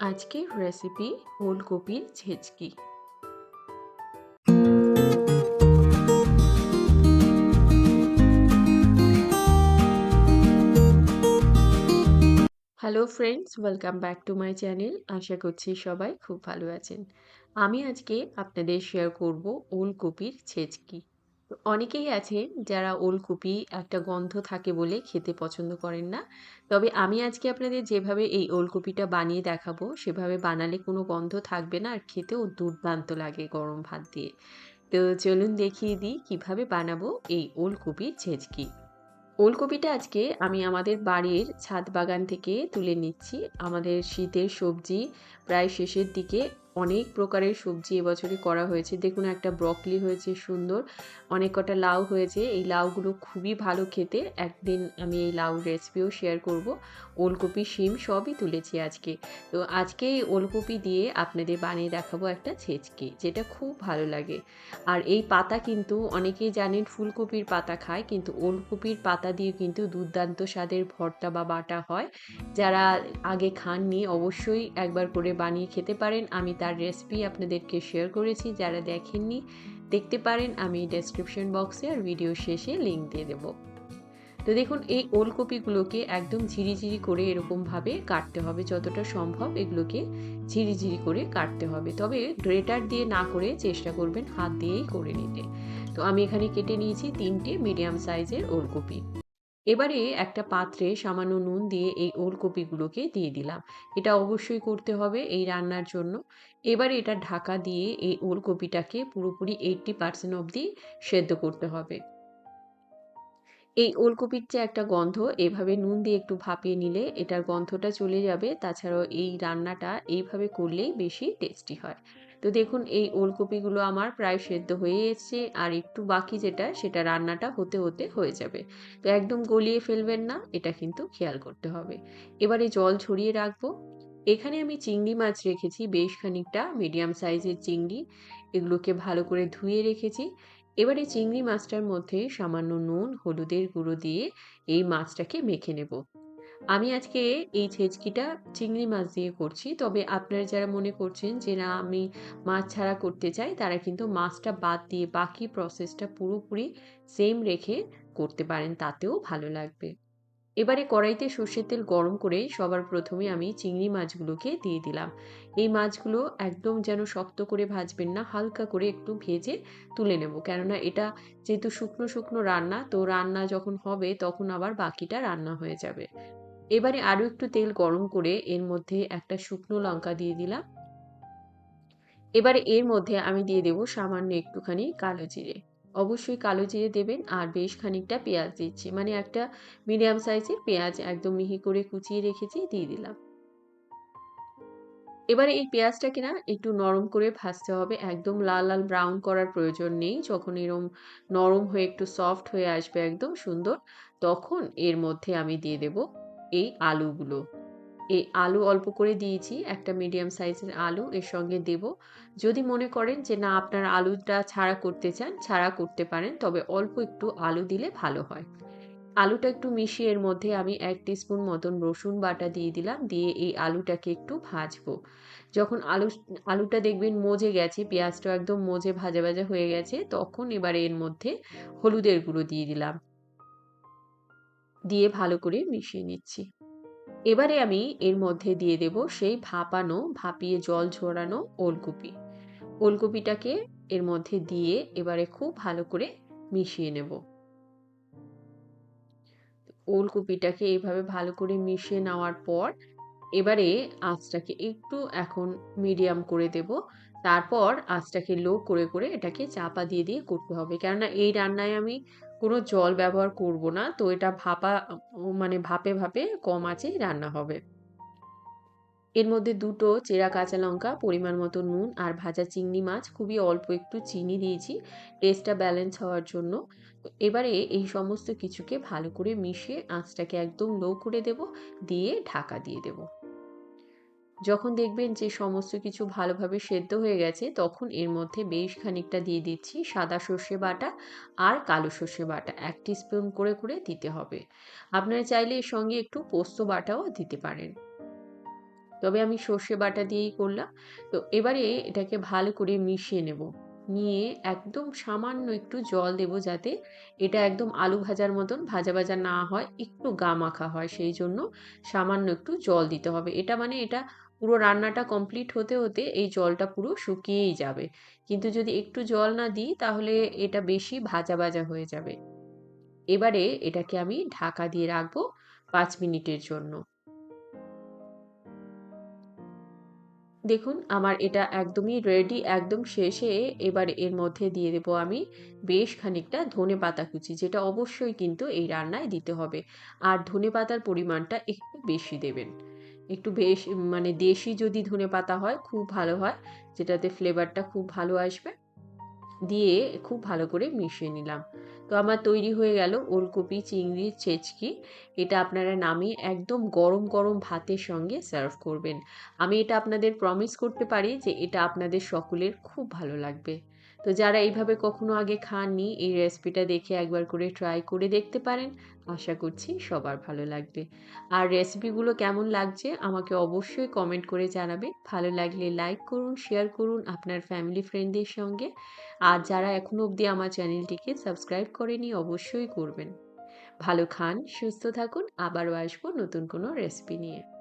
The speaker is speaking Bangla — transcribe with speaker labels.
Speaker 1: আজকের রেসিপি ওলকপির ছেচকি hello friends welcome back to my channel আশা করছি সবাই খুব ভালো আছেন। আমি আজকে আপনাদের শেয়ার করব ওলকপির ছেচকি অনেকেই আছেন যারা ওলকপি একটা গন্ধ থাকে বলে খেতে পছন্দ করেন না। তবে আমি আজকে আপনাদের যেভাবে এই ওলকপিটা বানিয়ে দেখাবো, সেভাবে বানালে কোনো গন্ধ থাকবে না আর খেতেও দুর্দান্ত লাগে গরম ভাত দিয়ে। তো চলুন দেখিয়ে দিই কীভাবে বানাবো এই ওলকপির ছেচকি। ওলকপিটা আজকে আমি আমাদের বাড়ির ছাদ বাগান থেকে তুলে নিচ্ছি। আমাদের শীতের সবজি প্রায় শেষের দিকে অনেক প্রকারের সবজি এবছরে করা হয়েছে। দেখুন, একটা ব্রকলি হয়েছে সুন্দর, অনেক কটা লাউ হয়েছে। এই লাউগুলো খুবই ভালো খেতে। একদিন আমি এই লাউ রেসিপিও শেয়ার করব। ওলকপি, শিম সবই তুলেছি আজকে। তো আজকে এই ওলকপি দিয়ে আপনাদের বানিয়ে দেখাবো একটা ছেচকি, যেটা খুব ভালো লাগে। আর এই পাতা কিন্তু অনেকেই জানেন ফুলকপির পাতা খায়, কিন্তু ওলকপির পাতা দিয়ে কিন্তু দুর্দান্ত স্বাদের ভর্তা বা বাটা হয়। যারা আগে খাননি, অবশ্যই একবার করে বানিয়ে খেতে পারেন। আমি তার রেসিপি আপনাদেরকে শেয়ার করেছি, যারা দেখেননি, দেখতে পারেন, আমি ডেসক্রিপশন বক্সে আর ভিডিও শেষে লিঙ্ক দিয়ে দেবো। তো দেখুন, এই ওলকপিগুলোকে একদম ঝিরিঝিরি করে এরকমভাবে কাটতে হবে, যতটা সম্ভব এগুলোকে ঝিরিঝিরি করে কাটতে হবে। তবে গ্রেটার দিয়ে না করে চেষ্টা করবেন হাত দিয়েই করে নিতে। তো আমি এখানে কেটে নিয়েছি তিনটে মিডিয়াম সাইজের ওলকপি। এবারে একটা পাত্রে সামান্য নুন দিয়ে এই ওলকপিগুলোকে দিয়ে দিলাম। এটা অবশ্যই করতে হবে এই রান্নার জন্য। এবারে এটা ঢাকা দিয়ে এই ওলকপিটাকে পুরোপুরি এইটটি পার্সেন্ট অবধি সেদ্ধ করতে হবে। এই ওলকপির যে একটা গন্ধ, এভাবে নুন দিয়ে একটু ভাপিয়ে নিলে এটার গন্ধটা চলে যাবে। তাছাড়াও এই রান্নাটা এইভাবে করলেই বেশি টেস্টি হয়। তো দেখুন, এই ওলকপিগুলো আমার প্রায় সেদ্ধ হয়ে এসছে। আর একটু বাকি যেটা, সেটা রান্নাটা হতে হতে হয়ে যাবে। তো একদম গলিয়ে ফেলবেন না, এটা কিন্তু খেয়াল করতে হবে। এবারে জল ছড়িয়ে রাখব। এখানে আমি চিংড়ি মাছ রেখেছি, বেশ খানিকটা, মিডিয়াম সাইজের চিংড়ি। এগুলোকে ভালো করে ধুয়ে রেখেছি। এবারে চিংড়ি মাছটার মধ্যে সামান্য নুন, হলুদের গুঁড়ো দিয়ে এই মাছটাকে মেখে নেব। আমি আজকে এই ছেচকিটা চিংড়ি মাছ দিয়ে করছি। তবে আপনারা যারা মনে করছেন যে, না, আমি মাছ ছাড়া করতে চাই, তারা কিন্তু মাছটা বাদ দিয়ে বাকি প্রসেসটা পুরোপুরি সেম রেখে করতে পারেন, তাতেও ভালো লাগবে। এবারে কড়াইতে সর্ষের তেল গরম করে সবার প্রথমে আমি চিংড়ি মাছগুলোকে দিয়ে দিলাম। এই মাছগুলো একদম যেন শক্ত করে ভাজবেন না, হালকা করে একটু ভেজে তুলে নেব। কেননা এটা যেহেতু শুকনো শুকনো রান্না, তো রান্না যখন হবে তখন আবার বাকিটা রান্না হয়ে যাবে। এবারে আরও একটু তেল গরম করে এর মধ্যে একটা শুকনো লঙ্কা দিয়ে দিলাম। এবারে এর মধ্যে আমি দিয়ে দেব সামান্য একটুখানি কালো জিরে। অবশ্যই কালো জিরে দেবেন আর বেশ খানিকটা পেঁয়াজ দিচ্ছি। মানে একটা মিডিয়াম সাইজের পেঁয়াজ একদম মিহি করে কুচিয়ে রেখেছি, দিয়ে দিলাম। এবারে এই পেঁয়াজটাকে না একটু নরম করে ভাজতে হবে। একদম লাল লাল ব্রাউন করার প্রয়োজন নেই। যখন এরম নরম হয়ে একটু সফট হয়ে আসবে একদম সুন্দর, তখন এর মধ্যে আমি দিয়ে দেব এই আলুগুলো। এই আলু অল্প করে দিয়েছি, একটা মিডিয়াম সাইজের আলু, এর সঙ্গে দেব। যদি মনে করেন যে না, আপনার আলুটা ছাড়া করতে চান, ছাড়া করতে পারেন, তবে অল্প একটু আলু দিলে ভালো হয়। আলুটা একটু মিশিয়ে এর মধ্যে আমি এক স্পুন মতন রসুন বাটা দিয়ে দিলাম, দিয়ে এই আলুটাকে একটু ভাজবো। যখন আলু, আলুটা দেখবেন মজে গেছে পেঁয়াজটা একদম মজে ভাজা ভাজা হয়ে গেছে, তখন এবারে এর মধ্যে হলুদের গুঁড়ো দিয়ে দিলাম। দিয়ে ভালো করে মিশিয়ে নিচ্ছি। এবারে আমি এর মধ্যে দিয়ে দেব সেই ভাপানো, ভাপিয়ে জল ঝরানো ওলকপি। ওলকপিটাকে এর মধ্যে দিয়ে এবারে খুব ভালো করে মিশিয়ে নেব। ওলকপিটাকে এইভাবে ভালো করে মিশিয়ে নেওয়ার পর এবারে আঁচটাকে একটু এখন মিডিয়াম করে দেব। তারপর আঁচটাকে লো করে করে এটাকে চাপা দিয়ে দিয়ে করতে হবে। কেননা এই রান্নায় আমি কোনো জল ব্যবহার করব না। তো এটা ভাপা মানে ভাপে ভাপে কম আঁচে রান্না হবে। এর মধ্যে দুটো চেরা কাঁচা লঙ্কা, পরিমাণ মতো নুন আর ভাজা চিংড়ি মাছ, খুবই অল্প একটু চিনি দিয়েছি। টেস্টটা ব্যালেন্স হওয়ার জন্য। এবারে এই সমস্ত কিছুকে ভালো করে মিশিয়ে আঁচটাকে একদম লো করে দেব, দিয়ে ঢাকা দিয়ে দেব। যখন দেখবেন যে সমস্ত কিছু ভালোভাবে সেদ্ধ হয়ে গেছে, তখন এর মধ্যে বেশ খানিকটা দিয়ে দিচ্ছি সাদা সর্ষে বাটা আর কালো সর্ষে বাটা, এক স্পুন করে করে দিতে হবে। আপনারা চাইলে এর সঙ্গে একটু পোস্ত বাটাও দিতে পারেন। তবে আমি সর্ষে বাটা দিয়েই করলাম। তো এবারে এটাকে ভালো করে মিশিয়ে নেব। নিয়ে একদম সামান্য একটু জল দেব যাতে এটা একদম আলু ভাজার মতন ভাজা ভাজা না হয়, একটু গা মাখা হয়। সেই জন্য সামান্য একটু জল দিতে হবে। এটা মানে এটা পুরো রান্নাটা কমপ্লিট হতে হতে এই জলটা পুরো শুকিয়েই যাবে। কিন্তু যদি একটু জল না দিই, তাহলে এটা বেশি ভাজা ভাজা হয়ে যাবে। এবারে এটাকে আমি ঢাকা দিয়ে রাখব পাঁচ মিনিটের জন্য। দেখুন, আমার এটা একদমই রেডি একদম শেষে এবার এর মধ্যে দিয়ে দেবো আমি বেশ খানিকটা ধনে পাতা কুচি, যেটা অবশ্যই কিন্তু এই রান্নায় দিতে হবে। আর ধনে পাতার পরিমাণটা একটু বেশি দেবেন। একটু বেশ মানে দেশি যদি ধনে পাতা হয়, খুব ভালো হয়। যেটাতে ফ্লেভারটা খুব ভালো আসবে। দিয়ে খুব ভালো করে মিশিয়ে নিলাম। তো আমার তৈরি হয়ে গেল ওলকপি চিংড়ির ছেচকি। এটা আপনারা নামিয়ে একদম গরম গরম ভাতের সঙ্গে সার্ভ করবেন। আমি এটা আপনাদের প্রমিস করতে পারি যে এটা আপনাদের সকলের খুব ভালো লাগবে। তো যারা এইভাবে কখনো আগে খাননি, এই রেসিপিটা দেখে একবার করে ট্রাই করে দেখতে পারেন। আশা করছি সবার ভালো লাগবে। আর রেসিপিগুলো কেমন লাগছে আমাকে অবশ্যই কমেন্ট করে জানাবে ভালো লাগলে লাইক করুন শেয়ার করুন আপনার ফ্যামিলি ফ্রেন্ডদের সঙ্গে। আর যারা এখনও অবধি আমার চ্যানেলটিকে সাবস্ক্রাইব করেনি, অবশ্যই করবেন। ভালো খান, সুস্থ থাকুন। আবারও আসব নতুন কোনো রেসিপি নিয়ে।